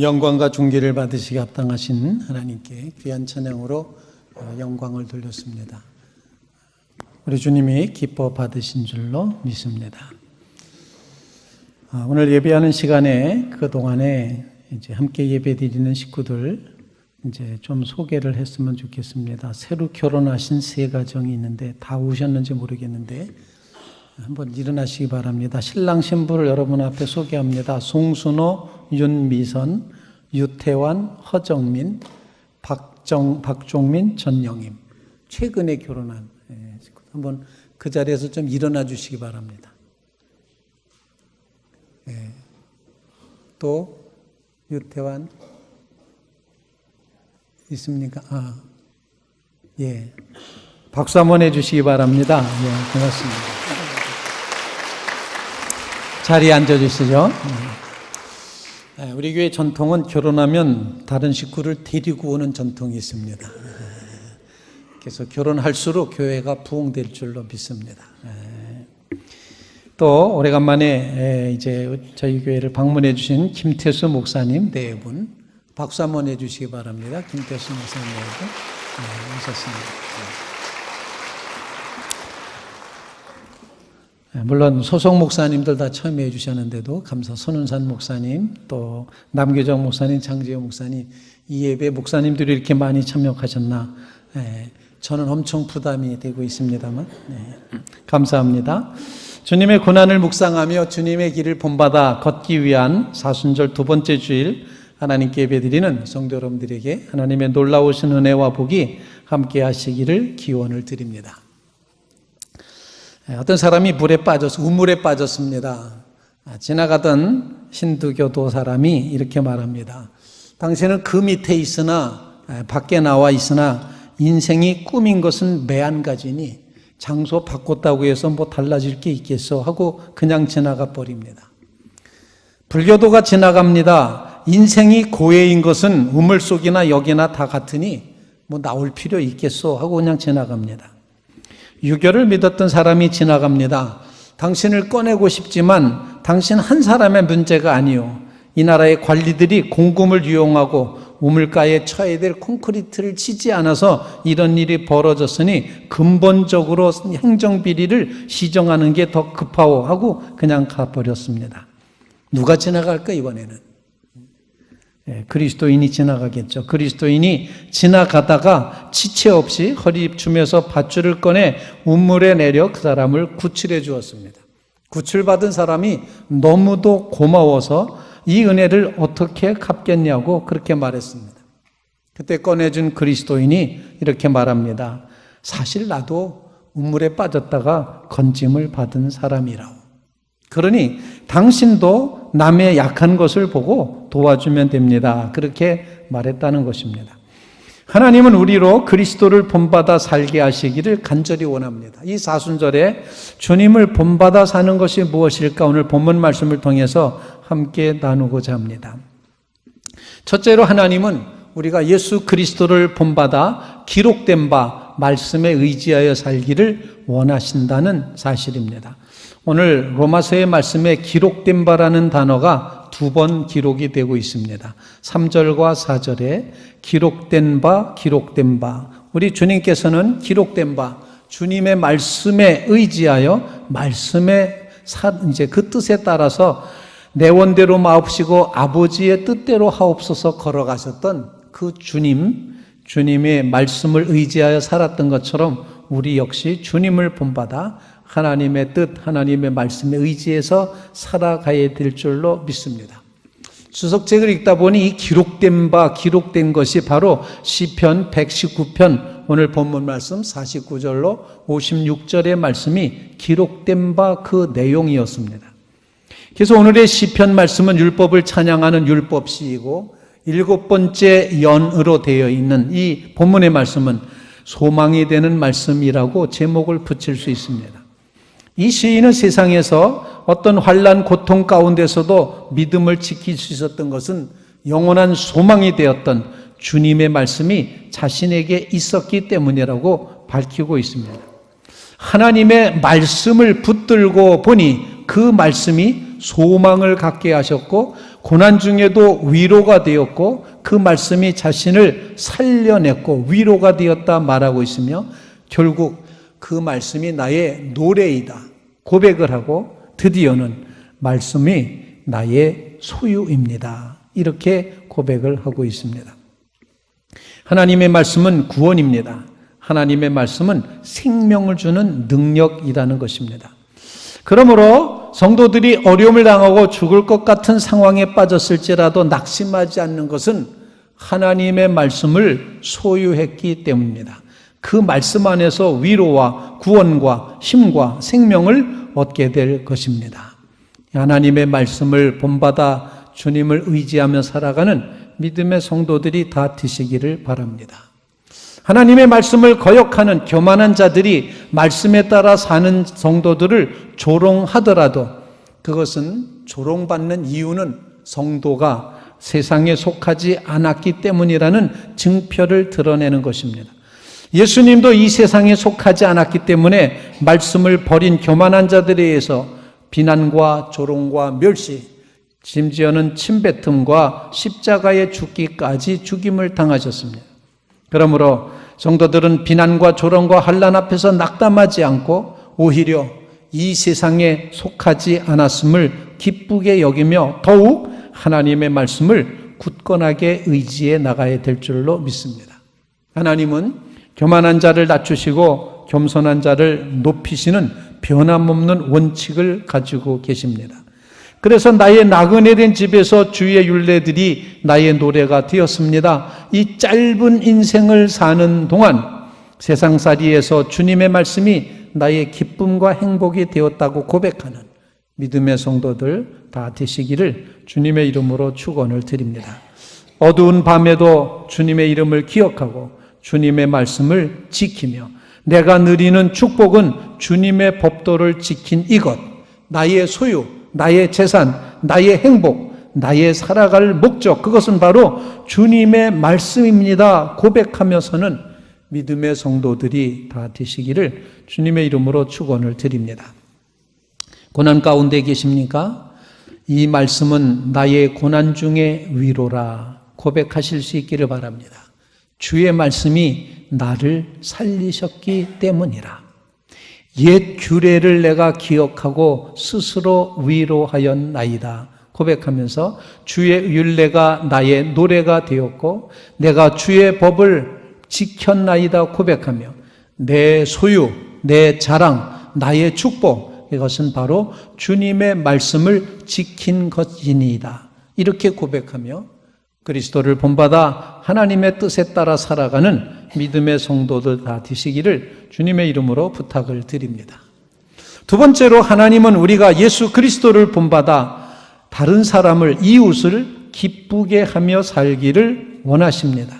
영광과 존귀를 받으시기 합당하신 하나님께 귀한 찬양으로 어, 영광을 돌렸습니다. 우리 주님이 기뻐 받으신 줄로 믿습니다. 아, 오늘 예배하는 시간에 그 동안에 이제 함께 예배드리는 식구들 이제 좀 소개를 했으면 좋겠습니다. 새로 결혼하신 세 가정이 있는데 다 오셨는지 모르겠는데 한번 일어나시기 바랍니다. 신랑 신부를 여러분 앞에 소개합니다. 송순호, 윤미선, 유태환, 허정민, 박정, 박종민, 전영임. 최근에 결혼한 예, 한번 그 자리에서 좀 일어나 주시기 바랍니다. 예. 또 유태환 있습니까? 아, 예. 박수 한번 해주시기 바랍니다. 예, 고맙습니다. 자리에 앉아주시죠. 예, 우리 교회 전통은 결혼하면 다른 식구를 데리고 오는 전통이 있습니다. 예, 그래서 결혼할수록 교회가 부흥될 줄로 믿습니다. 예. 또 오래간만에 이제 저희 교회를 방문해 주신 김태수 목사님 네 분 박수 한번 해주시기 바랍니다. 김태수 목사님 네 분. 네, 오셨습니다. 물론 소속 목사님들 다 처음 해주셨는데도 감사 손은산 목사님 또 남교정 목사님 장재호 목사님 이 예배 목사님들이 이렇게 많이 참여하셨나 네, 저는 엄청 부담이 되고 있습니다만 네, 감사합니다. 주님의 고난을 묵상하며 주님의 길을 본받아 걷기 위한 사순절 두 번째 주일 하나님께 예배드리는 성도 여러분들에게 하나님의 놀라우신 은혜와 복이 함께 하시기를 기원을 드립니다. 예, 어떤 사람이 물에 빠져서 우물에 빠졌습니다. 아, 지나가던 힌두교도 사람이 이렇게 말합니다. 당신은 그 밑에 있으나 예, 밖에 나와 있으나 인생이 꿈인 것은 매한 가지니 장소 바꿨다고 해서 뭐 달라질 게 있겠어 하고 그냥 지나가 버립니다. 불교도가 지나갑니다. 인생이 고해인 것은 우물 속이나 여기나 다 같으니 뭐 나올 필요 있겠어 하고 그냥 지나갑니다. 유교를 믿었던 사람이 지나갑니다. 당신을 꺼내고 싶지만 당신 한 사람의 문제가 아니요. 이 나라의 관리들이 공금을 이용하고 우물가에 쳐야 될 콘크리트를 치지 않아서 이런 일이 벌어졌으니 근본적으로 행정비리를 시정하는 게 더 급하오 하고 그냥 가버렸습니다. 누가 지나갈까, 이번에는? 예, 그리스도인이 지나가겠죠. 그리스도인이 지나가다가 지체 없이 허리춤에서 밧줄을 꺼내 우물에 내려 그 사람을 구출해 주었습니다. 구출받은 사람이 너무도 고마워서 이 은혜를 어떻게 갚겠냐고 그렇게 말했습니다. 그때 꺼내준 그리스도인이 이렇게 말합니다. 사실 나도 우물에 빠졌다가 건짐을 받은 사람이라고. 그러니 당신도 남의 약한 것을 보고 도와주면 됩니다. 그렇게 말했다는 것입니다. 하나님은 우리로 그리스도를 본받아 살게 하시기를 간절히 원합니다. 이 사순절에 주님을 본받아 사는 것이 무엇일까 오늘 본문 말씀을 통해서 함께 나누고자 합니다. 첫째로 하나님은 우리가 예수 그리스도를 본받아 기록된 바 말씀에 의지하여 살기를 원하신다는 사실입니다. 오늘 로마서의 말씀에 기록된 바라는 단어가 두 번 기록이 되고 있습니다. 3절과 4절에 기록된 바, 기록된 바. 우리 주님께서는 기록된 바, 주님의 말씀에 의지하여 말씀의 이제 그 뜻에 따라서 내 원대로 마옵시고 아버지의 뜻대로 하옵소서 걸어가셨던 그 주님, 주님의 말씀을 의지하여 살았던 것처럼 우리 역시 주님을 본받아 하나님의 뜻, 하나님의 말씀에 의지해서 살아가야 될 줄로 믿습니다. 주석책을 읽다 보니 이 기록된 바, 기록된 것이 바로 시편 119편 오늘 본문 말씀 49절로 56절의 말씀이 기록된 바 그 내용이었습니다. 그래서 오늘의 시편 말씀은 율법을 찬양하는 율법시이고 일곱 번째 연으로 되어 있는 이 본문의 말씀은 소망이 되는 말씀이라고 제목을 붙일 수 있습니다. 이 시인은 세상에서 어떤 환란 고통 가운데서도 믿음을 지킬 수 있었던 것은 영원한 소망이 되었던 주님의 말씀이 자신에게 있었기 때문이라고 밝히고 있습니다. 하나님의 말씀을 붙들고 보니 그 말씀이 소망을 갖게 하셨고 고난 중에도 위로가 되었고 그 말씀이 자신을 살려냈고 위로가 되었다 말하고 있으며 결국 그 말씀이 나의 노래이다 고백을 하고 드디어는 말씀이 나의 소유입니다. 이렇게 고백을 하고 있습니다. 하나님의 말씀은 구원입니다. 하나님의 말씀은 생명을 주는 능력이라는 것입니다. 그러므로 성도들이 어려움을 당하고 죽을 것 같은 상황에 빠졌을지라도 낙심하지 않는 것은 하나님의 말씀을 소유했기 때문입니다. 그 말씀 안에서 위로와 구원과 힘과 생명을 얻게 될 것입니다. 하나님의 말씀을 본받아 주님을 의지하며 살아가는 믿음의 성도들이 다 되시기를 바랍니다. 하나님의 말씀을 거역하는 교만한 자들이 말씀에 따라 사는 성도들을 조롱하더라도 그것은 조롱받는 이유는 성도가 세상에 속하지 않았기 때문이라는 증표를 드러내는 것입니다. 예수님도 이 세상에 속하지 않았기 때문에 말씀을 버린 교만한 자들에 의해서 비난과 조롱과 멸시, 심지어는 침뱉음과 십자가에 죽기까지 죽임을 당하셨습니다. 그러므로 성도들은 비난과 조롱과 한란 앞에서 낙담하지 않고 오히려 이 세상에 속하지 않았음을 기쁘게 여기며 더욱 하나님의 말씀을 굳건하게 의지해 나가야 될 줄로 믿습니다. 하나님은 교만한 자를 낮추시고 겸손한 자를 높이시는 변함없는 원칙을 가지고 계십니다. 그래서 나의 나그네 된 집에서 주의 율례들이 나의 노래가 되었습니다. 이 짧은 인생을 사는 동안 세상살이에서 주님의 말씀이 나의 기쁨과 행복이 되었다고 고백하는 믿음의 성도들 다 되시기를 주님의 이름으로 축원을 드립니다. 어두운 밤에도 주님의 이름을 기억하고 주님의 말씀을 지키며 내가 누리는 축복은 주님의 법도를 지킨 이것, 나의 소유, 나의 재산, 나의 행복, 나의 살아갈 목적, 그것은 바로 주님의 말씀입니다. 고백하면서는 믿음의 성도들이 다 되시기를 주님의 이름으로 축원을 드립니다. 고난 가운데 계십니까? 이 말씀은 나의 고난 중의 위로라 고백하실 수 있기를 바랍니다. 주의 말씀이 나를 살리셨기 때문이라. 옛 규례를 내가 기억하고 스스로 위로하였나이다. 고백하면서 주의 율례가 나의 노래가 되었고 내가 주의 법을 지켰나이다 고백하며 내 소유, 내 자랑, 나의 축복 이것은 바로 주님의 말씀을 지킨 것이니이다. 이렇게 고백하며 그리스도를 본받아 하나님의 뜻에 따라 살아가는 믿음의 성도들 다 되시기를 주님의 이름으로 부탁을 드립니다. 두 번째로 하나님은 우리가 예수 그리스도를 본받아 다른 사람을 이웃을 기쁘게 하며 살기를 원하십니다.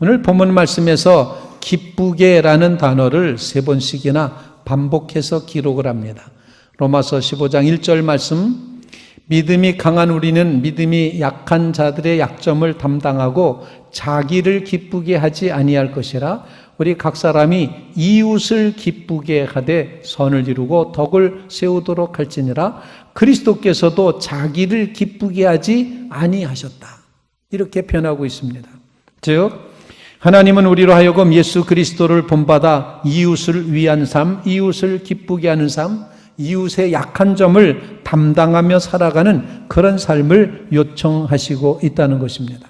오늘 본문 말씀에서 기쁘게라는 단어를 세 번씩이나 반복해서 기록을 합니다. 로마서 15장 1절 말씀 믿음이 강한 우리는 믿음이 약한 자들의 약점을 담당하고 자기를 기쁘게 하지 아니할 것이라 우리 각 사람이 이웃을 기쁘게 하되 선을 이루고 덕을 세우도록 할지니라 그리스도께서도 자기를 기쁘게 하지 아니하셨다. 이렇게 표현하고 있습니다. 즉 하나님은 우리로 하여금 예수 그리스도를 본받아 이웃을 위한 삶, 이웃을 기쁘게 하는 삶, 이웃의 약한 점을 담당하며 살아가는 그런 삶을 요청하시고 있다는 것입니다.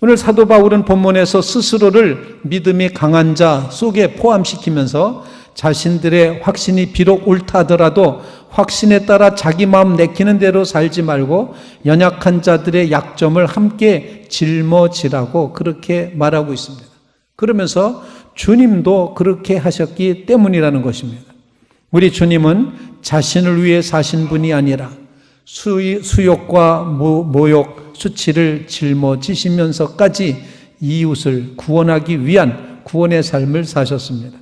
오늘 사도 바울은 본문에서 스스로를 믿음이 강한 자 속에 포함시키면서 자신들의 확신이 비록 옳다더라도 확신에 따라 자기 마음 내키는 대로 살지 말고 연약한 자들의 약점을 함께 짊어지라고 그렇게 말하고 있습니다. 그러면서 주님도 그렇게 하셨기 때문이라는 것입니다. 우리 주님은 자신을 위해 사신 분이 아니라 수욕과 모욕, 수치를 짊어지시면서까지 이웃을 구원하기 위한 구원의 삶을 사셨습니다.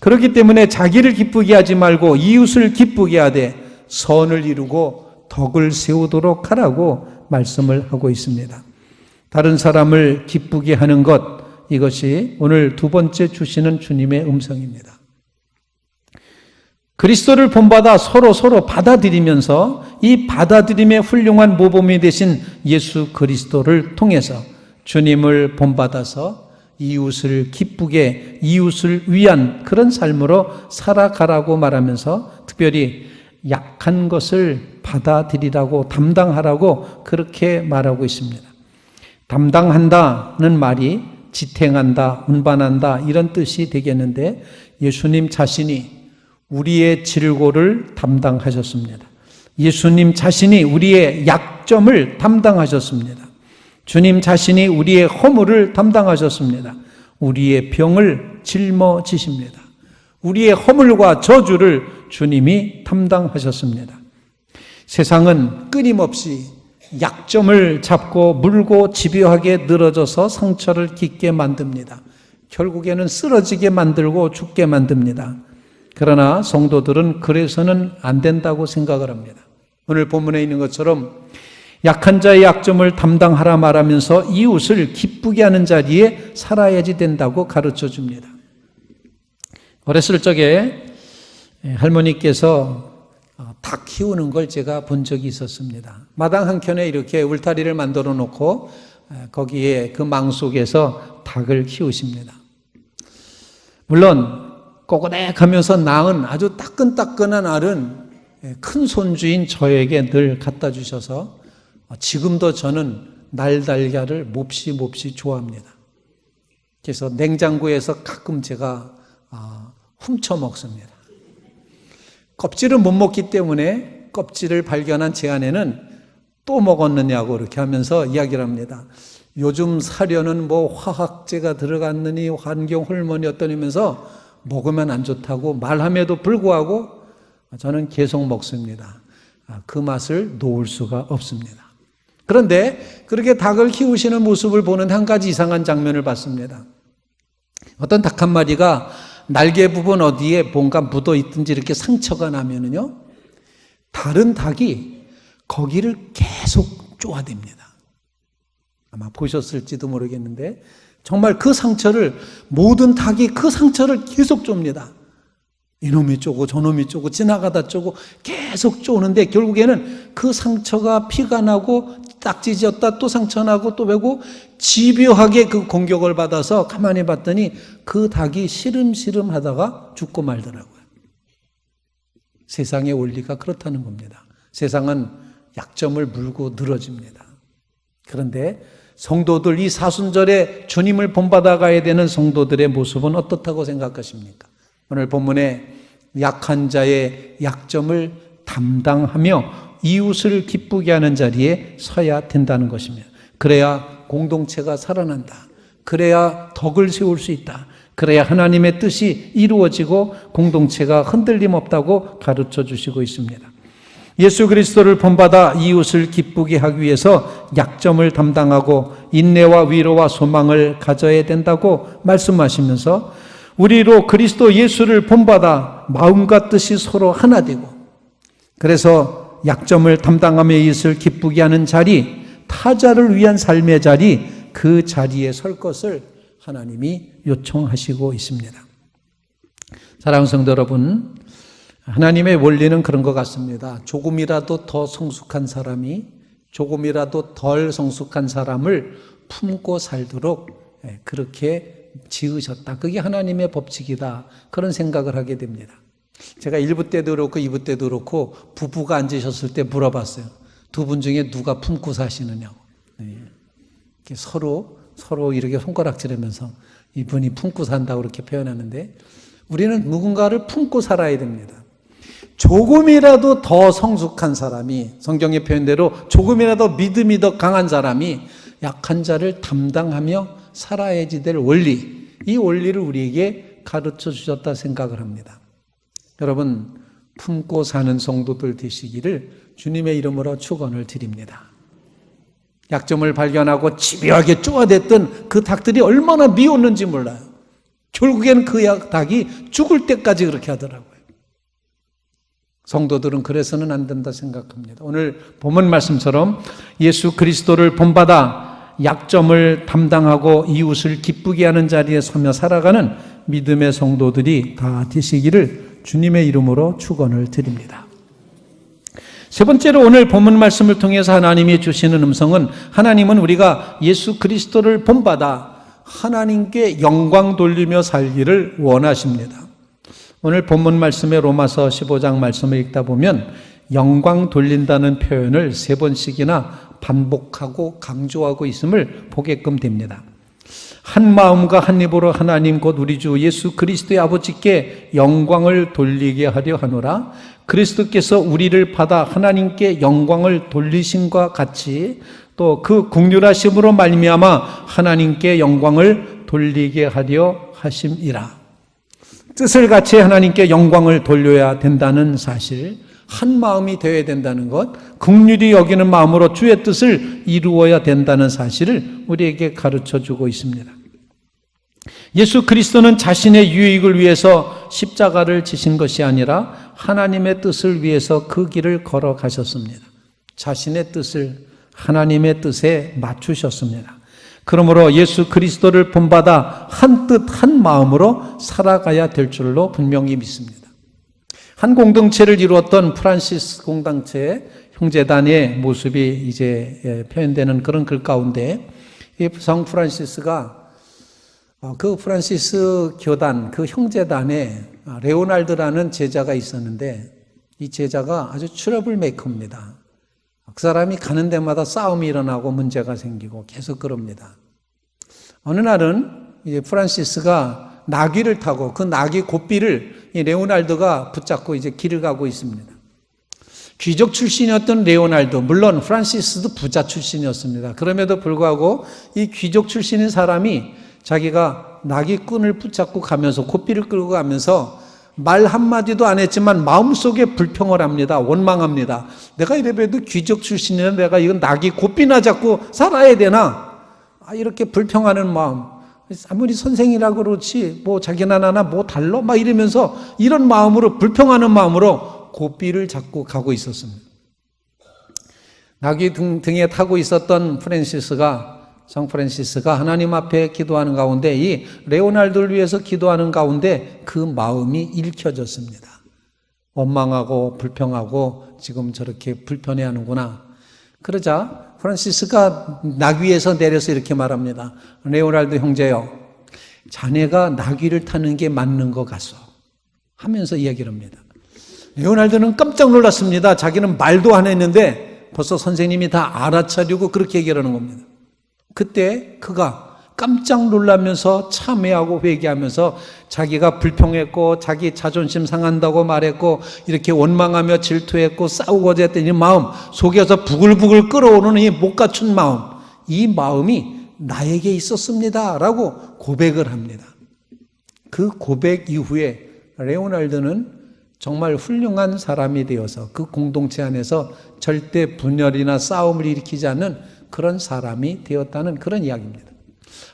그렇기 때문에 자기를 기쁘게 하지 말고 이웃을 기쁘게 하되 선을 이루고 덕을 세우도록 하라고 말씀을 하고 있습니다. 다른 사람을 기쁘게 하는 것, 이것이 오늘 두 번째 주시는 주님의 음성입니다. 그리스도를 본받아 서로 서로 받아들이면서 이 받아들임의 훌륭한 모범이 되신 예수 그리스도를 통해서 주님을 본받아서 이웃을 기쁘게 이웃을 위한 그런 삶으로 살아가라고 말하면서 특별히 약한 것을 받아들이라고 담당하라고 그렇게 말하고 있습니다. 담당한다는 말이 지탱한다, 운반한다 이런 뜻이 되겠는데 예수님 자신이 우리의 질고를 담당하셨습니다. 예수님 자신이 우리의 약점을 담당하셨습니다. 주님 자신이 우리의 허물을 담당하셨습니다. 우리의 병을 짊어지십니다. 우리의 허물과 저주를 주님이 담당하셨습니다. 세상은 끊임없이 약점을 잡고 물고 집요하게 늘어져서 상처를 깊게 만듭니다. 결국에는 쓰러지게 만들고 죽게 만듭니다. 그러나 성도들은 그래서는 안 된다고 생각을 합니다. 오늘 본문에 있는 것처럼 약한 자의 약점을 담당하라 말하면서 이웃을 기쁘게 하는 자리에 살아야지 된다고 가르쳐 줍니다. 어렸을 적에 할머니께서 닭 키우는 걸 제가 본 적이 있었습니다. 마당 한켠에 이렇게 울타리를 만들어 놓고 거기에 그 망 속에서 닭을 키우십니다. 물론 꼬꼬댁하면서 낳은 아주 따끈따끈한 알은 큰 손주인 저에게 늘 갖다 주셔서 지금도 저는 날달걀을 몹시 몹시 좋아합니다. 그래서 냉장고에서 가끔 제가 훔쳐 먹습니다. 껍질을 못 먹기 때문에 껍질을 발견한 제 아내는 또 먹었느냐고 이렇게 하면서 이야기를 합니다. 요즘 사료는 뭐 화학제가 들어갔느니 환경 호르몬이 어떠냐면서 먹으면 안 좋다고 말함에도 불구하고 저는 계속 먹습니다. 그 맛을 놓을 수가 없습니다. 그런데 그렇게 닭을 키우시는 모습을 보는 한 가지 이상한 장면을 봤습니다. 어떤 닭 한 마리가 날개 부분 어디에 뭔가 묻어 있든지 이렇게 상처가 나면은요, 다른 닭이 거기를 계속 쪼아댑니다. 아마 보셨을지도 모르겠는데, 정말 그 상처를, 모든 닭이 그 상처를 계속 좁니다. 이놈이 쪼고 저놈이 쪼고 지나가다 쪼고 계속 쪼는데 결국에는 그 상처가 피가 나고 딱지 지었다 또 상처 나고 또 베고 집요하게 그 공격을 받아서 가만히 봤더니 그 닭이 시름시름 하다가 죽고 말더라고요. 세상의 원리가 그렇다는 겁니다. 세상은 약점을 물고 늘어집니다. 그런데 성도들 이 사순절에 주님을 본받아 가야 되는 성도들의 모습은 어떻다고 생각하십니까? 오늘 본문에 약한 자의 약점을 담당하며 이웃을 기쁘게 하는 자리에 서야 된다는 것입니다. 그래야 공동체가 살아난다. 그래야 덕을 세울 수 있다. 그래야 하나님의 뜻이 이루어지고 공동체가 흔들림 없다고 가르쳐 주시고 있습니다. 예수 그리스도를 본받아 이웃을 기쁘게 하기 위해서 약점을 담당하고 인내와 위로와 소망을 가져야 된다고 말씀하시면서 우리로 그리스도 예수를 본받아 마음과 뜻이 서로 하나 되고 그래서 약점을 담당하며 이웃을 기쁘게 하는 자리, 타자를 위한 삶의 자리, 그 자리에 설 것을 하나님이 요청하시고 있습니다. 사랑하는 성도 여러분, 하나님의 원리는 그런 것 같습니다. 조금이라도 더 성숙한 사람이 조금이라도 덜 성숙한 사람을 품고 살도록 예, 그렇게 지으셨다. 그게 하나님의 법칙이다. 그런 생각을 하게 됩니다. 제가 1부 때도 그렇고 2부 때도 그렇고 부부가 앉으셨을 때 물어봤어요. 두 분 중에 누가 품고 사시느냐고. 네. 서로, 서로 이렇게 손가락질하면서 이분이 품고 산다고 그렇게 표현하는데 우리는 누군가를 품고 살아야 됩니다. 조금이라도 더 성숙한 사람이 성경의 표현대로 조금이라도 믿음이 더 강한 사람이 약한 자를 담당하며 살아야지 될 원리, 이 원리를 우리에게 가르쳐 주셨다 생각을 합니다. 여러분, 품고 사는 성도들 되시기를 주님의 이름으로 축원을 드립니다. 약점을 발견하고 집요하게 쪼아댔던 그 닭들이 얼마나 미웠는지 몰라요. 결국에는 그 닭이 죽을 때까지 그렇게 하더라고요. 성도들은 그래서는 안 된다 생각합니다. 오늘 본문 말씀처럼 예수 그리스도를 본받아 약점을 담당하고 이웃을 기쁘게 하는 자리에 서며 살아가는 믿음의 성도들이 다 되시기를 주님의 이름으로 축원을 드립니다. 세 번째로 오늘 본문 말씀을 통해서 하나님이 주시는 음성은 하나님은 우리가 예수 그리스도를 본받아 하나님께 영광 돌리며 살기를 원하십니다. 오늘 본문 말씀의 로마서 15장 말씀을 읽다 보면 영광 돌린다는 표현을 세 번씩이나 반복하고 강조하고 있음을 보게끔 됩니다. 한 마음과 한 입으로 하나님 곧 우리 주 예수 그리스도의 아버지께 영광을 돌리게 하려 하노라. 그리스도께서 우리를 받아 하나님께 영광을 돌리심과 같이 또 그 국률하심으로 말미암아 하나님께 영광을 돌리게 하려 하심이라. 뜻을 같이 하나님께 영광을 돌려야 된다는 사실, 한 마음이 되어야 된다는 것, 국률이 여기는 마음으로 주의 뜻을 이루어야 된다는 사실을 우리에게 가르쳐 주고 있습니다. 예수 그리스도는 자신의 유익을 위해서 십자가를 지신 것이 아니라 하나님의 뜻을 위해서 그 길을 걸어 가셨습니다. 자신의 뜻을 하나님의 뜻에 맞추셨습니다. 그러므로 예수 그리스도를 본받아 한 뜻, 한 마음으로 살아가야 될 줄로 분명히 믿습니다. 한 공동체를 이루었던 프란시스 공동체의 형제단의 모습이 이제 표현되는 그런 글 가운데 성 프란시스가 어, 그 프란시스 교단, 그 형제단에 레오날드라는 제자가 있었는데 이 제자가 아주 트러블 메이커입니다. 그 사람이 가는 데마다 싸움이 일어나고 문제가 생기고 계속 그럽니다. 어느 날은 이제 프란시스가 나귀를 타고 그 나귀 고삐를 이 레오날드가 붙잡고 이제 길을 가고 있습니다. 귀족 출신이었던 레오날드, 물론 프란시스도 부자 출신이었습니다. 그럼에도 불구하고 이 귀족 출신인 사람이 자기가 나귀꾼을 붙잡고 가면서 고삐를 끌고 가면서 말 한마디도 안 했지만 마음속에 불평을 합니다. 원망합니다. 내가 이래봬도 귀족 출신이라 내가 이건 낙이 고삐나 잡고 살아야 되나? 아, 이렇게 불평하는 마음. 아무리 선생이라 그렇지, 뭐 자기나 나나 뭐 달러? 막 이러면서 이런 마음으로, 불평하는 마음으로 고삐를 잡고 가고 있었습니다. 낙이 등, 등에 타고 있었던 프랜시스가 성 프란시스가 하나님 앞에 기도하는 가운데 이 레오날드를 위해서 기도하는 가운데 그 마음이 읽혀졌습니다. 원망하고 불평하고 지금 저렇게 불편해하는구나. 그러자 프란시스가 나귀에서 내려서 이렇게 말합니다. 레오날드 형제요. 자네가 나귀를 타는 게 맞는 것 같소. 하면서 이야기를 합니다. 레오날드는 깜짝 놀랐습니다. 자기는 말도 안 했는데 벌써 선생님이 다 알아차리고 그렇게 얘기하는 겁니다. 그때 그가 깜짝 놀라면서 참회하고 회개하면서 자기가 불평했고 자기 자존심 상한다고 말했고 이렇게 원망하며 질투했고 싸우고자 했던 이 마음 속에서 부글부글 끓어오르는 이 못 갖춘 마음 이 마음이 나에게 있었습니다 라고 고백을 합니다. 그 고백 이후에 레오날드는 정말 훌륭한 사람이 되어서 그 공동체 안에서 절대 분열이나 싸움을 일으키지 않는 그런 사람이 되었다는 그런 이야기입니다.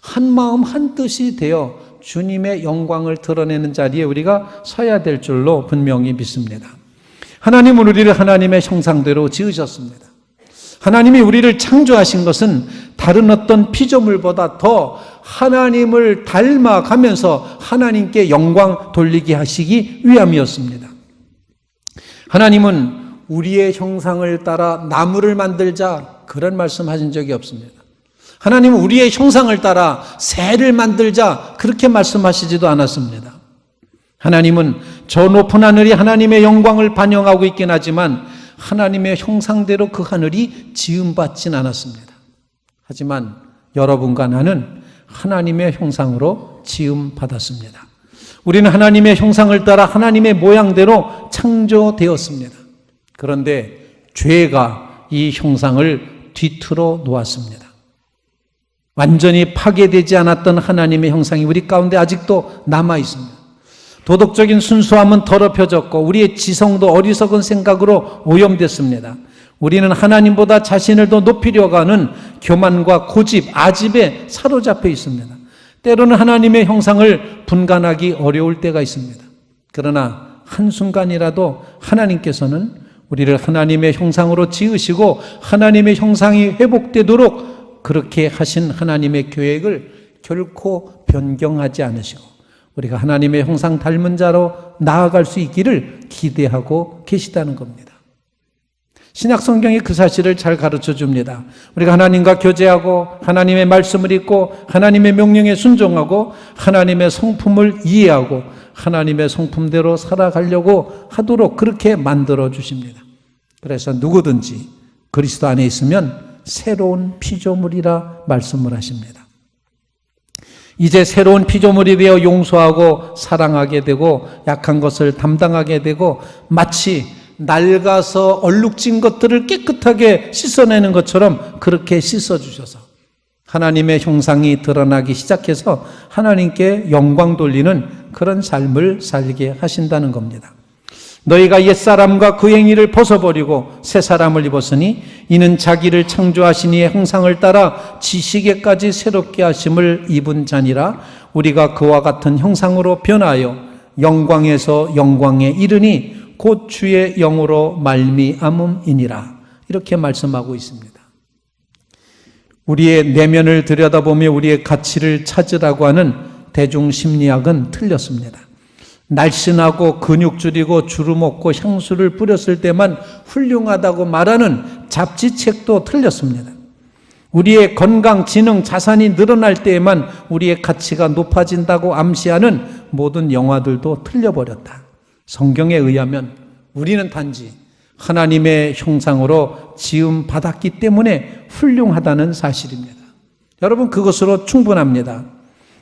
한 마음 한 뜻이 되어 주님의 영광을 드러내는 자리에 우리가 서야 될 줄로 분명히 믿습니다. 하나님은 우리를 하나님의 형상대로 지으셨습니다. 하나님이 우리를 창조하신 것은 다른 어떤 피조물보다 더 하나님을 닮아가면서 하나님께 영광 돌리게 하시기 위함이었습니다. 하나님은 우리의 형상을 따라 나무를 만들자 그런 말씀 하신 적이 없습니다. 하나님은 우리의 형상을 따라 새를 만들자 그렇게 말씀하시지도 않았습니다. 하나님은 저 높은 하늘이 하나님의 영광을 반영하고 있긴 하지만 하나님의 형상대로 그 하늘이 지음받진 않았습니다. 하지만 여러분과 나는 하나님의 형상으로 지음받았습니다. 우리는 하나님의 형상을 따라 하나님의 모양대로 창조되었습니다. 그런데 죄가 이 형상을 뒤틀어 놓았습니다. 완전히 파괴되지 않았던 하나님의 형상이 우리 가운데 아직도 남아 있습니다. 도덕적인 순수함은 더럽혀졌고 우리의 지성도 어리석은 생각으로 오염됐습니다. 우리는 하나님보다 자신을 더 높이려고 하는 교만과 고집, 아집에 사로잡혀 있습니다. 때로는 하나님의 형상을 분간하기 어려울 때가 있습니다. 그러나 한순간이라도 하나님께서는 우리를 하나님의 형상으로 지으시고 하나님의 형상이 회복되도록 그렇게 하신 하나님의 계획을 결코 변경하지 않으시고 우리가 하나님의 형상 닮은 자로 나아갈 수 있기를 기대하고 계시다는 겁니다. 신약 성경이 그 사실을 잘 가르쳐 줍니다. 우리가 하나님과 교제하고 하나님의 말씀을 읽고 하나님의 명령에 순종하고 하나님의 성품을 이해하고 하나님의 성품대로 살아가려고 하도록 그렇게 만들어 주십니다. 그래서 누구든지 그리스도 안에 있으면 새로운 피조물이라 말씀을 하십니다. 이제 새로운 피조물이 되어 용서하고 사랑하게 되고 약한 것을 담당하게 되고 마치 낡아서 얼룩진 것들을 깨끗하게 씻어내는 것처럼 그렇게 씻어주셔서 하나님의 형상이 드러나기 시작해서 하나님께 영광 돌리는 그런 삶을 살게 하신다는 겁니다. 너희가 옛사람과 그 행위를 벗어버리고 새 사람을 입었으니 이는 자기를 창조하신 이의 형상을 따라 지식에까지 새롭게 하심을 입은 자니라 우리가 그와 같은 형상으로 변하여 영광에서 영광에 이르니 곧 주의 영으로 말미암음이니라 이렇게 말씀하고 있습니다. 우리의 내면을 들여다보며 우리의 가치를 찾으라고 하는 대중 심리학은 틀렸습니다. 날씬하고 근육 줄이고 주름 없고 향수를 뿌렸을 때만 훌륭하다고 말하는 잡지책도 틀렸습니다. 우리의 건강, 지능, 자산이 늘어날 때에만 우리의 가치가 높아진다고 암시하는 모든 영화들도 틀려버렸다. 성경에 의하면 우리는 단지 하나님의 형상으로 지음 받았기 때문에 훌륭하다는 사실입니다. 여러분, 그것으로 충분합니다.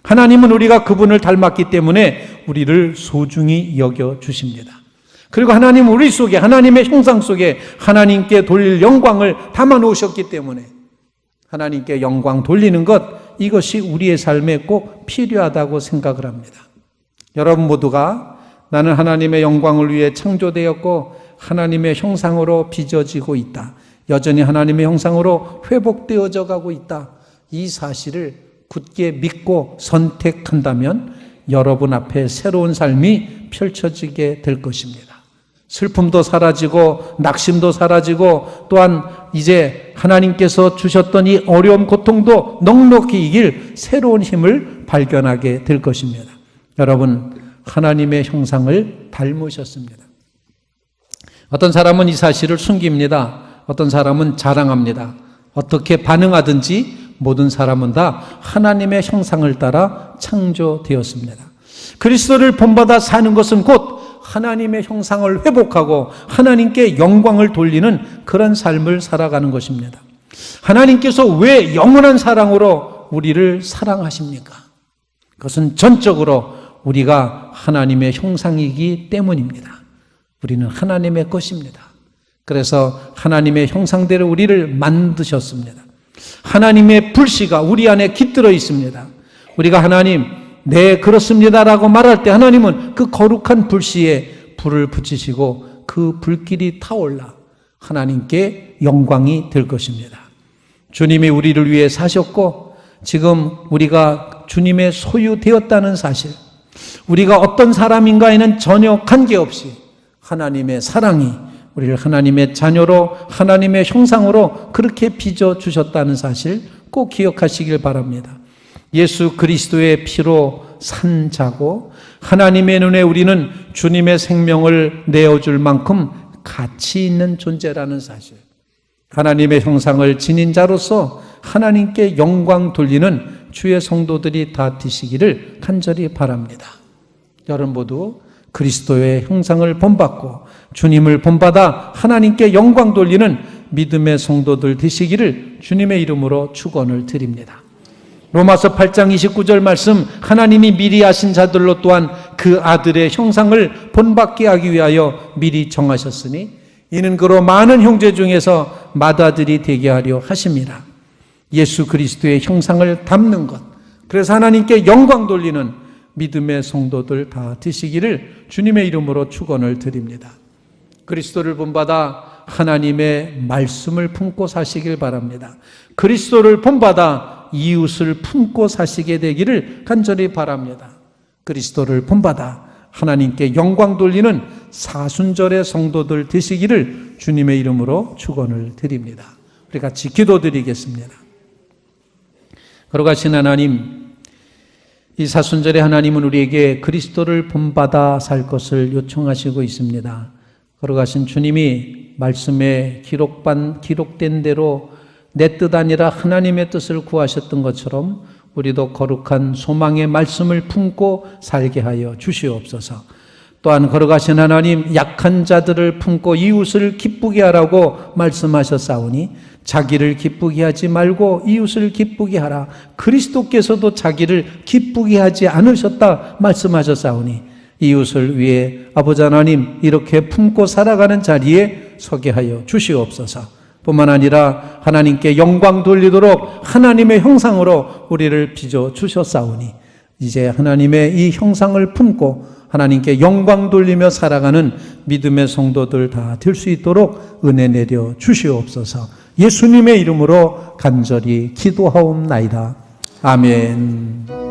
하나님은 우리가 그분을 닮았기 때문에 우리를 소중히 여겨 주십니다. 그리고 하나님 우리 속에 하나님의 형상 속에 하나님께 돌릴 영광을 담아 놓으셨기 때문에 하나님께 영광 돌리는 것 이것이 우리의 삶에 꼭 필요하다고 생각을 합니다. 여러분 모두가 나는 하나님의 영광을 위해 창조되었고 하나님의 형상으로 빚어지고 있다. 여전히 하나님의 형상으로 회복되어져 가고 있다. 이 사실을 굳게 믿고 선택한다면 여러분 앞에 새로운 삶이 펼쳐지게 될 것입니다. 슬픔도 사라지고 낙심도 사라지고 또한 이제 하나님께서 주셨던 이 어려움 고통도 넉넉히 이길 새로운 힘을 발견하게 될 것입니다. 여러분 하나님의 형상을 닮으셨습니다. 어떤 사람은 이 사실을 숨깁니다. 어떤 사람은 자랑합니다. 어떻게 반응하든지 모든 사람은 다 하나님의 형상을 따라 창조되었습니다. 그리스도를 본받아 사는 것은 곧 하나님의 형상을 회복하고 하나님께 영광을 돌리는 그런 삶을 살아가는 것입니다. 하나님께서 왜 영원한 사랑으로 우리를 사랑하십니까? 그것은 전적으로 우리가 하나님의 형상이기 때문입니다. 우리는 하나님의 것입니다. 그래서 하나님의 형상대로 우리를 만드셨습니다. 하나님의 불씨가 우리 안에 깃들어 있습니다. 우리가 하나님, 네, 그렇습니다라고 말할 때 하나님은 그 거룩한 불씨에 불을 붙이시고 그 불길이 타올라 하나님께 영광이 될 것입니다. 주님이 우리를 위해 사셨고 지금 우리가 주님의 소유되었다는 사실, 우리가 어떤 사람인가에는 전혀 관계없이 하나님의 사랑이 우리를 하나님의 자녀로 하나님의 형상으로 그렇게 빚어 주셨다는 사실 꼭 기억하시길 바랍니다. 예수 그리스도의 피로 산 자고 하나님의 눈에 우리는 주님의 생명을 내어 줄 만큼 가치 있는 존재라는 사실. 하나님의 형상을 지닌 자로서 하나님께 영광 돌리는 주의 성도들이 다 되시기를 간절히 바랍니다. 여러분 모두 그리스도의 형상을 본받고 주님을 본받아 하나님께 영광 돌리는 믿음의 성도들 되시기를 주님의 이름으로 축원을 드립니다. 로마서 8장 29절 말씀 하나님이 미리 하신 자들로 또한 그 아들의 형상을 본받게 하기 위하여 미리 정하셨으니 이는 그로 많은 형제 중에서 맏아들이 되게 하려 하십니다. 예수 그리스도의 형상을 담는 것. 그래서 하나님께 영광 돌리는 믿음의 성도들 다 되시기를 주님의 이름으로 축원을 드립니다. 그리스도를 본받아 하나님의 말씀을 품고 사시길 바랍니다. 그리스도를 본받아 이웃을 품고 사시게 되기를 간절히 바랍니다. 그리스도를 본받아 하나님께 영광 돌리는 사순절의 성도들 되시기를 주님의 이름으로 축원을 드립니다. 우리 같이 기도드리겠습니다. 거룩하신 하나님, 이 사순절에 하나님은 우리에게 그리스도를 본받아 살 것을 요청하시고 있습니다. 걸어가신 주님이 말씀에 기록반, 기록된 대로 내 뜻 아니라 하나님의 뜻을 구하셨던 것처럼 우리도 거룩한 소망의 말씀을 품고 살게 하여 주시옵소서. 또한 걸어가신 하나님 약한 자들을 품고 이웃을 기쁘게 하라고 말씀하셨사오니 자기를 기쁘게 하지 말고 이웃을 기쁘게 하라. 그리스도께서도 자기를 기쁘게 하지 않으셨다 말씀하셨사오니 이웃을 위해 아버지 하나님 이렇게 품고 살아가는 자리에 서게 하여 주시옵소서. 뿐만 아니라 하나님께 영광 돌리도록 하나님의 형상으로 우리를 빚어 주셨사오니 이제 하나님의 이 형상을 품고 하나님께 영광 돌리며 살아가는 믿음의 성도들 다 될 수 있도록 은혜 내려 주시옵소서. 예수님의 이름으로 간절히 기도하옵나이다. 아멘.